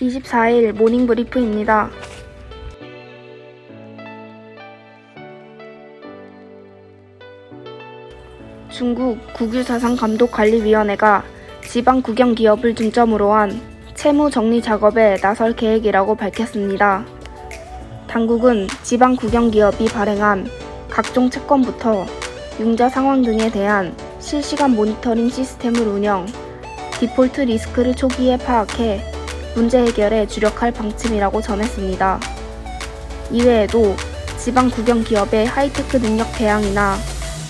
(24일) 모닝 브리프입니다. 중국 국유자산감독관리위원회가 지방 국영 기업을 중점으로 한 채무 정리 작업에 나설 계획이라고 밝혔습니다. 당국은 지방 국영 기업이 발행한 각종 채권부터 융자 상황 등에 대한 실시간 모니터링 시스템을 운영, 디폴트 리스크를 초기에 파악해 문제 해결에 주력할 방침이라고 전했습니다. 이외에도 지방 국영 기업의 하이테크 능력 배양이나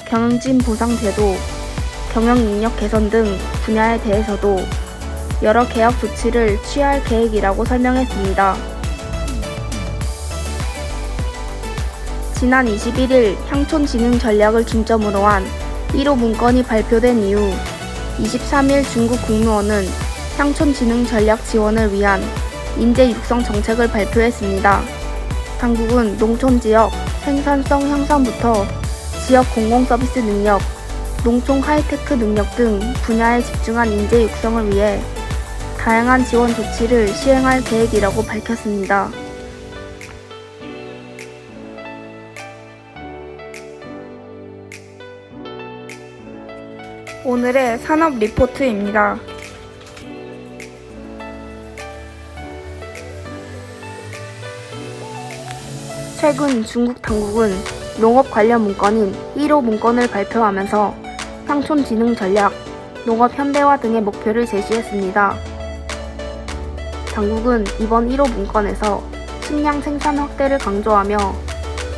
경영진 보상 제도, 경영 능력 개선 등 분야에 대해서도 여러 개혁 조치를 취할 계획이라고 설명했습니다. 지난 21일 향촌 진흥 전략을 중점으로 한 1호 문건이 발표된 이후 23일 중국 국무원은 향촌 진흥 전략 지원을 위한 인재 육성 정책을 발표했습니다. 당국은 농촌 지역 생산성 향상부터 지역 공공 서비스 능력, 농촌 하이테크 능력 등 분야에 집중한 인재 육성을 위해 다양한 지원 조치를 시행할 계획이라고 밝혔습니다. 오늘의 산업 리포트입니다. 최근 중국 당국은 농업 관련 문건인 1호 문건을 발표하면서 향촌 진흥 전략, 농업 현대화 등의 목표를 제시했습니다. 당국은 이번 1호 문건에서 식량 생산 확대를 강조하며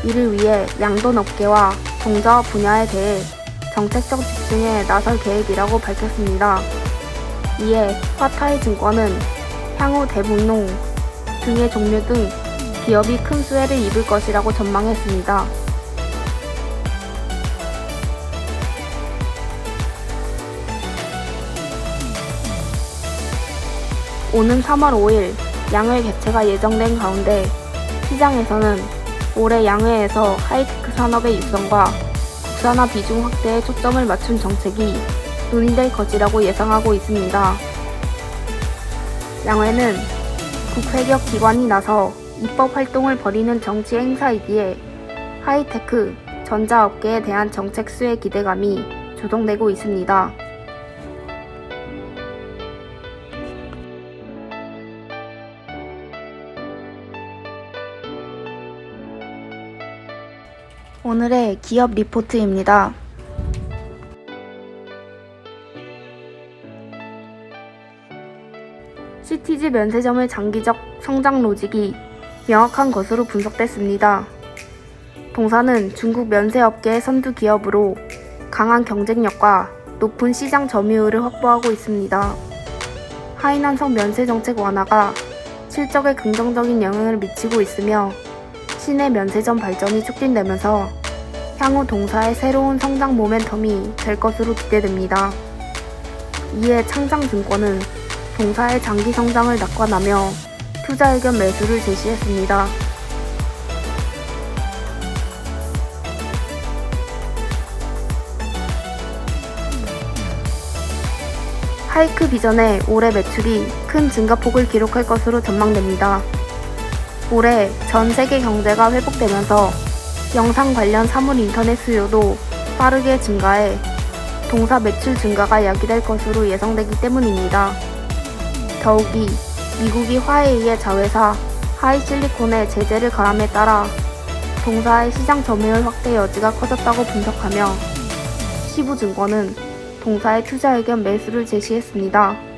이를 위해 양돈 업계와 종자업 분야에 대해 정책적 집중에 나설 계획이라고 밝혔습니다. 이에 화타이 증권은 향후 대북농 등의 종류 등 기업이 큰 수혜를 입을 것이라고 전망했습니다. 오는 3월 5일 양회 개최가 예정된 가운데 시장에서는 올해 양회에서 하이테크 산업의 육성과 국산화 비중 확대에 초점을 맞춘 정책이 논의될 것이라고 예상하고 있습니다. 양회는 국회격 기관이 나서 입법 활동을 벌이는 정치 행사이기에 하이테크, 전자업계에 대한 정책 수혜 기대감이 조성되고 있습니다. 오늘의 기업 리포트입니다. 시티즈 면세점의 장기적 성장 로직이 명확한 것으로 분석됐습니다. 동사는 중국 면세업계의 선두 기업으로 강한 경쟁력과 높은 시장 점유율을 확보하고 있습니다. 하이난성 면세 정책 완화가 실적에 긍정적인 영향을 미치고 있으며 시내 면세점 발전이 촉진되면서 향후 동사의 새로운 성장 모멘텀이 될 것으로 기대됩니다. 이에 창장증권은 동사의 장기 성장을 낙관하며 투자 의견 매수를 제시했습니다. 하이크 비전의 올해 매출이 큰 증가폭을 기록할 것으로 전망됩니다. 올해 전 세계 경제가 회복되면서 영상 관련 사물 인터넷 수요도 빠르게 증가해 동사 매출 증가가 야기될 것으로 예상되기 때문입니다. 더욱이 미국이 화웨이의 자회사 하이실리콘의 제재를 가함에 따라 동사의 시장 점유율 확대 여지가 커졌다고 분석하며 시부증권은 동사의 투자 의견 매수를 제시했습니다.